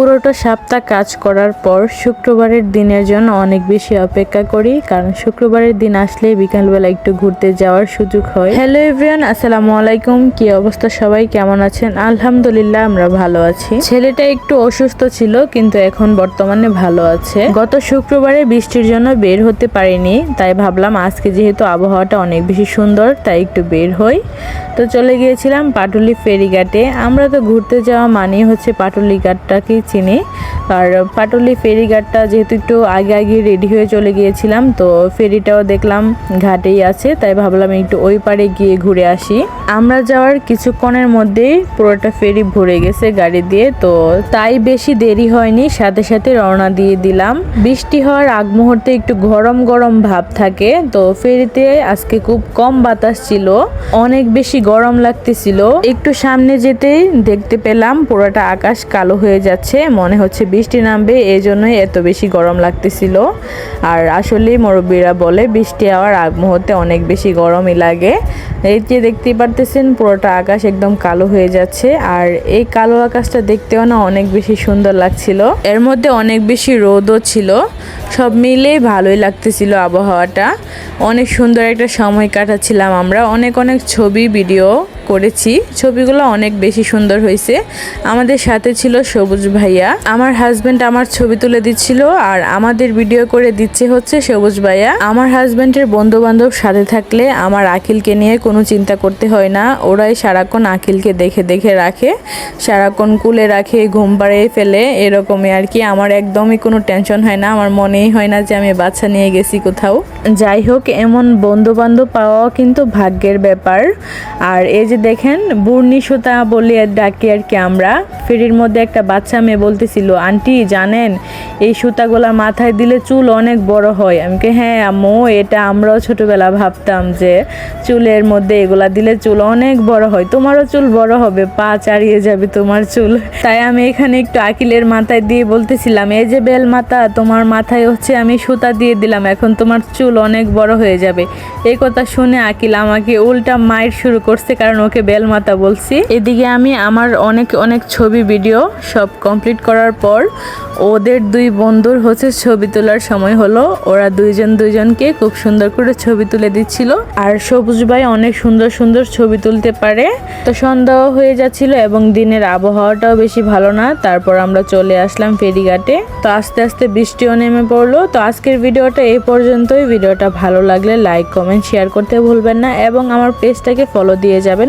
পুরোটা সপ্তাহ কাজ করার পর শুক্রবারের দিনের জন্য অনেক বেশি অপেক্ষা করি, কারণ শুক্রবারের দিন আসলে বিকালবেলা একটু ঘুরতে যাওয়ার সুযোগ হয়। হ্যালো এভরিয়ান আসসালামু আলাইকুম। কি অবস্থা সবাই? কেমন আছেন? আলহামদুলিল্লাহ, আমরা ভালো আছি। ছেলেটা একটু অসুস্থ ছিল, কিন্তু এখন বর্তমানে ভালো আছে। গত শুক্রবারে বৃষ্টির জন্য বের হতে পারিনি, তাই ভাবলাম আজকে যেহেতু আবহাওয়াটা অনেক বেশি সুন্দর, তাই একটু বের হই। তো চলে গিয়েছিলাম পাটুলি ফেরিঘাটে। আমরা তো ঘুরতে যাওয়া মানেই হচ্ছে পাটুলি ঘাটটাকেই চিনি। আর পাটুলি ফেরিঘাটটা যেহেতু একটু আগে আগে রেডি হয়ে চলে গিয়েছিলাম, তো ফেরিটাও দেখলাম, ঘাটেই আছে, তাই ভাবলাম একটু ওই পারে গিয়ে ঘুরে আসি। আমরা যাওয়ার কিছুক্ষণের মধ্যেই পুরোটা ফেরি ভরে গেছে গাড়ি দিয়ে, তো তাই বেশি দেরি হয়নি, সাথে সাথে রওনা দিয়ে দিলাম। বৃষ্টি হওয়ার আগ মুহূর্তে একটু গরম গরম ভাব থাকে, তো ফেরিতে আজকে খুব কম বাতাস ছিল, অনেক বেশি গরম লাগতেছিল। একটু সামনে যেতেই দেখতে পেলাম পুরোটা আকাশ কালো হয়ে যাচ্ছে মনে হচ্ছে বৃষ্টি নামবে এই জন্যই এত বেশি গরম লাগতেছিল। আর আসলে মুরব্বীরা বলে, বৃষ্টি হওয়ার আগ মুহূর্তে অনেক বেশি গরমই লাগে। এই যে দেখতেই পারতেছেন, পুরোটা আকাশ একদম কালো হয়ে যাচ্ছে। আর এই কালো আকাশটা দেখতেও না অনেক বেশি সুন্দর লাগছিল। এর মধ্যে অনেক বেশি রোদও ছিল। সব মিলে ভালোই লাগতেছিল আবহাওয়াটা। অনেক সুন্দর একটা সময় কাটাচ্ছিলাম আমরা। অনেক অনেক ছবি, ভিডিও করেছি। ছবিগুলো অনেক বেশি সুন্দর হয়েছে। আমাদের সাথে ছিল সবুজ ভাইয়া। আমার হাজবেন্ড আমার ছবি তুলে দিচ্ছিল আর আমাদের ভিডিও করে দিচ্ছে হচ্ছে সবুজ ভাইয়া। আমার হাজবেন্ডের বন্ধু বান্ধব সাথে থাকলে আমার আকিলকে নিয়ে কোনো চিন্তা করতে হয় না। ওরাই সারাক্ষণ আকিলকে দেখে দেখে রাখে। সারাক্ষণ কুলে রাখে, ঘুম পাড়িয়ে ফেলে। এরকমই আর কি। আমার একদমই কোনো টেনশন হয় না। আমার মনেই হয় না যে আমি বাচ্চা নিয়ে গেছি কোথাও। যাই হোক, এমন বন্ধু বান্ধব পাওয়াও কিন্তু ভাগ্যের ব্যাপার। আর এই যে দেখেন বুর্নি সুতা বলি ডাকি আর কি আমরা। ফেরির মধ্যে একটা বাচ্চা মেয়ে বলতেছিল, আন্টি, জানেন, এই সুতাগুলা মাথায় দিলে চুল অনেক বড় হয়। আমি কি হ্যাঁ আম্মু, এটা আমরাও ছোটবেলা ভাবতাম যে চুলের মধ্যে এগুলা দিলে চুল অনেক বড় হয়। তোমারও চুল বড় হবে, পা চাড়িয়ে যাবে তোমার চুল। তাই আমি এখানে একটু আকিলের মাথায় দিয়ে বলতেছিলাম, এই যে বেল মাথা, তোমার মাথায় হচ্ছে আমি সুতা দিয়ে দিলাম, এখন তোমার চুল অনেক বড় হয়ে যাবে। এই কথা শুনে আকিল আমাকে উল্টা মায়ের শুরু করছে, কারণ ওকে বেল মাথা বলছি। এদিকে আমি আমার অনেক অনেক ছবি, ভিডিও সব কমপ্লিট করার পর ওদের দুই বন্ধুর হচ্ছে ছবি তোলার সময় হলো। ওরা দুইজন দুইজনকে খুব সুন্দর করে ছবি তুলে দিচ্ছিল। আর সবুজ ভাই অনেক সুন্দর সুন্দর ছবি তুলতে পারে। তো সন্ধ্যা হয়ে যাচ্ছিল এবং দিনের আবহাওয়াটাও বেশি ভালো না। তারপর আমরা চলে আসলাম ফেরিঘাটে। তো আস্তে আস্তে বৃষ্টিও নেমে পড়ল। তো আজকের ভিডিওটা এই পর্যন্তই। ভিডিওটা ভালো লাগলে লাইক কমেন্ট শেয়ার করতে ভুলবেন না। এবং আমার পেজটাকে ফলো দিয়ে যাবেন।